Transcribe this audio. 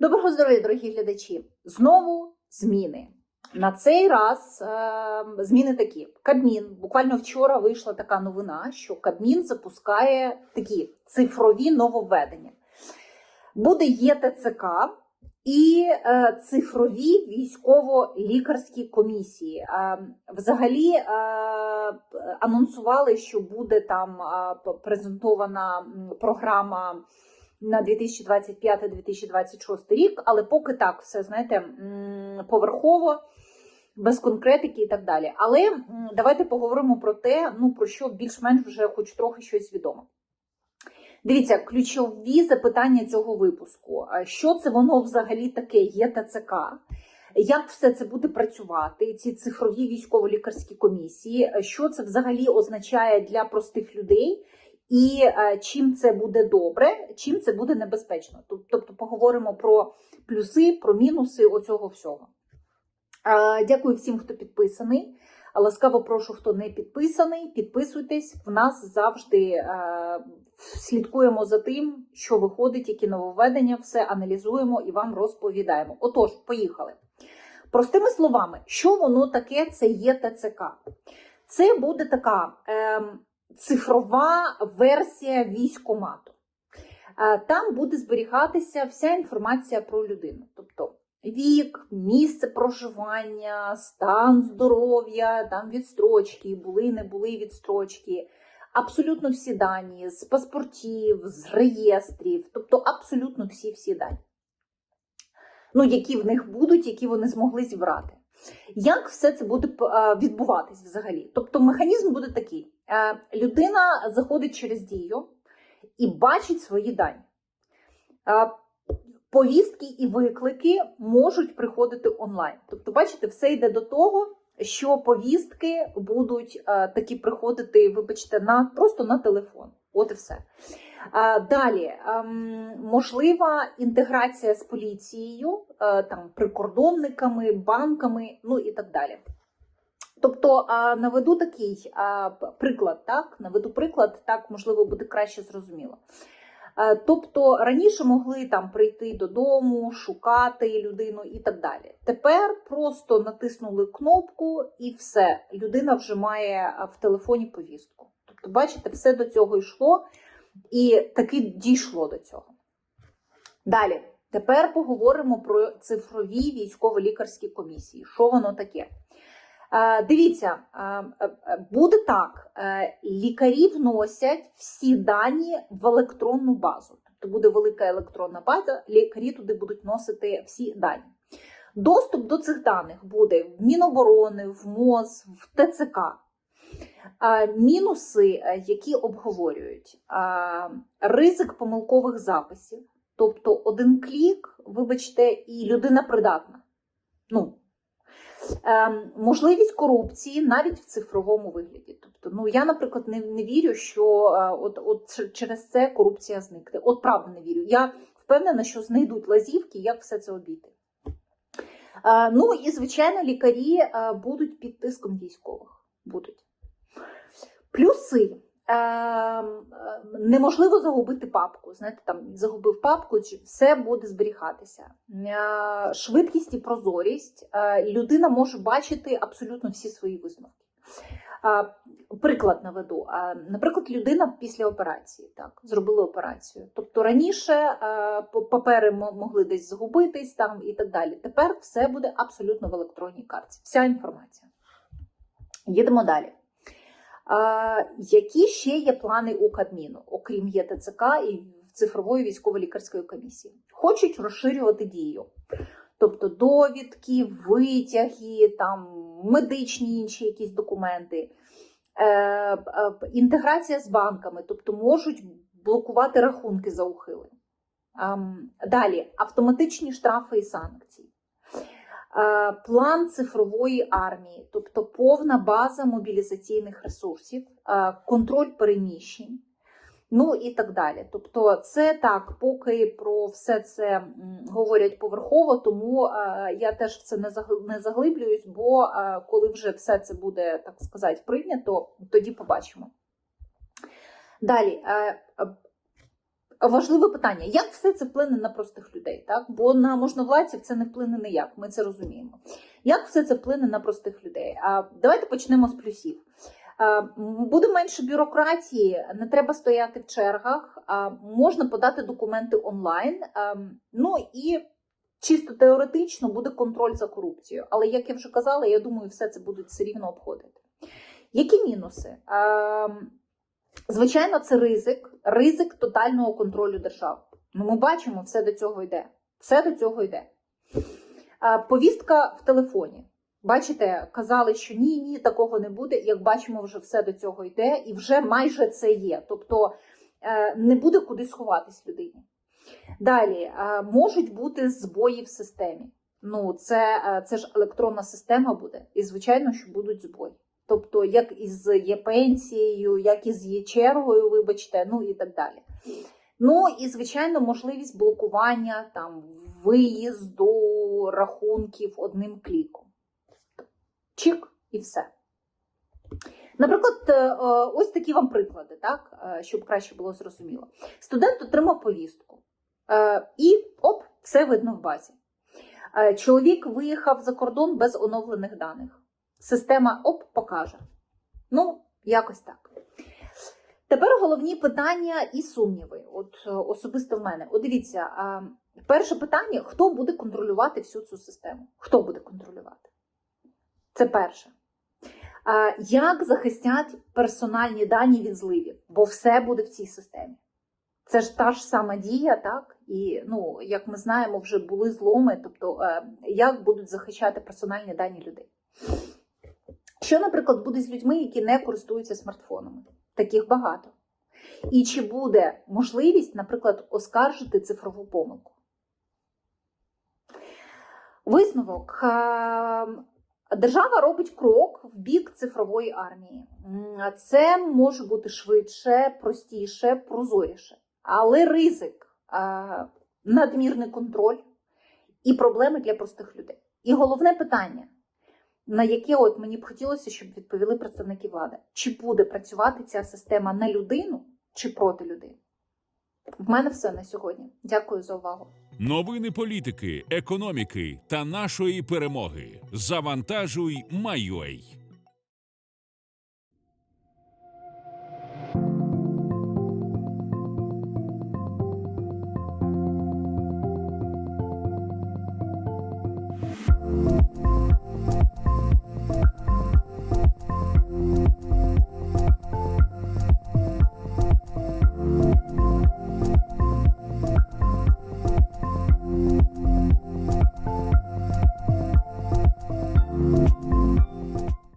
Доброго здоров'я, дорогі глядачі! Знову зміни. На цей раз е, зміни такі: Кабмін. Буквально вчора вийшла така новина, що Кабмін запускає такі цифрові нововведення. Буде ЄТЦК і е, цифрові військово-лікарські комісії. Е, взагалі е, анонсували, що буде там е, презентована програма на 2025-2026 рік, але поки так, все знаєте, поверхово, без конкретики і так далі. Але давайте поговоримо про те, ну про що більш-менш вже хоч трохи щось відомо. Дивіться, ключові запитання цього випуску: що це воно взагалі таке є ТЦК? Як все це буде працювати? Ці цифрові військово-лікарські комісії, що це взагалі означає для простих людей? І е, чим це буде добре, чим це буде небезпечно. Тобто поговоримо про плюси, про мінуси оцього всього. Е, Дякую всім, хто підписаний. Ласкаво прошу, хто не підписаний, підписуйтесь. В нас завжди е, слідкуємо за тим, що виходить, які нововведення, все аналізуємо і вам розповідаємо. Отож, поїхали. Простими словами, що воно таке це є ТЦК? Це буде така. ем, цифрова версія військомату. Е, Там буде зберігатися вся інформація про людину, тобто вік, місце проживання, стан здоров'я, там відстрочки, були, не були відстрочки, абсолютно всі дані з паспортів, з реєстрів, тобто абсолютно всі-всі дані. Ну, які в них будуть, які вони змогли зібрати. Як все це буде е, відбуватись взагалі? Тобто механізм буде такий: Е, людина заходить через дію і бачить свої дані. Е, Повістки і виклики можуть приходити онлайн. Тобто, бачите, все йде до того, що повістки будуть такі приходити, вибачте, на просто на телефон. От і все. Е, Далі ем, можлива інтеграція з поліцією, е, там прикордонниками, банками, ну і так далі. Тобто а, наведу такий приклад, так наведу приклад, так можливо буде краще зрозуміло. Е, Тобто раніше могли там прийти додому, шукати людину і так далі. Тепер просто натиснули кнопку і все. Людина вже має в телефоні повістку. Тобто, бачите, все до цього йшло і таки дійшло до цього. Далі, тепер поговоримо про цифрові військово-лікарські комісії. Що воно таке? Е, Дивіться, е, е, буде так: лікарі вносять всі дані в електронну базу. Тобто буде велика електронна база, лікарі туди будуть вносити всі дані. Доступ до цих даних буде в Міноборони, в МОЗ, в ТЦК. Мінуси, е, які обговорюють, ризик помилкових записів, тобто один клік, вибачте, і людина придатна. Ну, Ем, можливість корупції навіть в цифровому вигляді. Тобто, ну я, наприклад, не, не вірю, що е, от, от через це корупція зникне. От правда не вірю. Я впевнена, що знайдуть лазівки, як все це обійти. Е, ну і звичайно, лікарі будуть під тиском військових. Будуть. Плюси. Ем, е, Неможливо загубити папку. Знаєте, там загубив папку, чи все буде зберігатися. Е, Швидкість і прозорість. Е, Людина може бачити абсолютно всі свої висновки. Е, Приклад наведу. Наприклад, людина після операції так зробила операцію. Тобто раніше папери могли десь загубитись там і так далі. Тепер все буде абсолютно в електронній карті. Вся інформація. Їдемо далі. Які ще є плани у Кабміну, окрім ЄТЦК і цифрової військово-лікарської комісії? Хочуть розширювати дію. Тобто довідки, витяги, там, медичні інші якісь документи, е, е, інтеграція з банками, тобто можуть блокувати рахунки за ухили. Ем, далі автоматичні штрафи і санкції. Е, План цифрової армії, тобто повна база мобілізаційних ресурсів, е, контроль переміщень, ну і так далі. Тобто, це так, поки про все це говорять поверхово, тому е, я теж в це не заглиблююсь, бо коли вже все це буде, так сказати, прийнято, тоді побачимо. Далі. Важливе питання: як все це вплине на простих людей? Так? Бо на можновладців це не вплине ніяк, ми це розуміємо. Як все це вплине на простих людей? А давайте почнемо з плюсів. Буде менше бюрократії, не треба стояти в чергах, можна подати документи онлайн. Ну і чисто теоретично буде контроль за корупцією. Але як я вже казала, я думаю, все це будуть все рівно обходити. Які мінуси? Звичайно, це ризик, ризик тотального контролю держави. Ну, ми бачимо, все до цього йде. Все до цього йде. Повістка в телефоні. Бачите, казали, що ні, ні, такого не буде. Як бачимо, вже все до цього йде, і вже майже це є. Тобто е, не буде куди сховатись людині. Далі е, можуть бути збої в системі. Ну, це, е, це ж електронна система буде, і звичайно, що будуть збої. Тобто, як із є пенсією, як із є чергою, вибачте, ну і так далі. Ну і звичайно, можливість блокування там виїзду рахунків одним кліком. Чик і все. Наприклад, е, е, ось такі вам приклади, так, е, щоб краще було зрозуміло. Студент отримав повістку, і оп, все видно в базі. Чоловік виїхав за кордон без оновлених даних. Система оп покаже. Ну, якось так. Тепер головні питання і сумніви. От е, особисто в мене. От дивіться, перше питання: хто буде контролювати всю цю систему? Хто буде контролювати? Це перше. Як захистять персональні дані від зливів? Бо все буде в цій системі. Це ж та ж сама дія, так? І ну, як ми знаємо, вже були зломи. Тобто, е, як будуть захищати персональні дані людей? Що, наприклад, буде з людьми, які не користуються смартфонами? Таких багато. І чи буде можливість, наприклад, оскаржити цифрову помилку? Висновок. Е, Держава робить крок в бік цифрової армії. Це може бути швидше, простіше, прозоріше. Але ризик, е, надмірний контроль і проблеми для простих людей. І головне питання, на яке от мені б хотілося, щоб відповіли представники влади: чи буде працювати ця система на людину чи проти людини? В мене все на сьогодні. Дякую за увагу. Новини політики, економіки та нашої перемоги. Завантажуй, майой.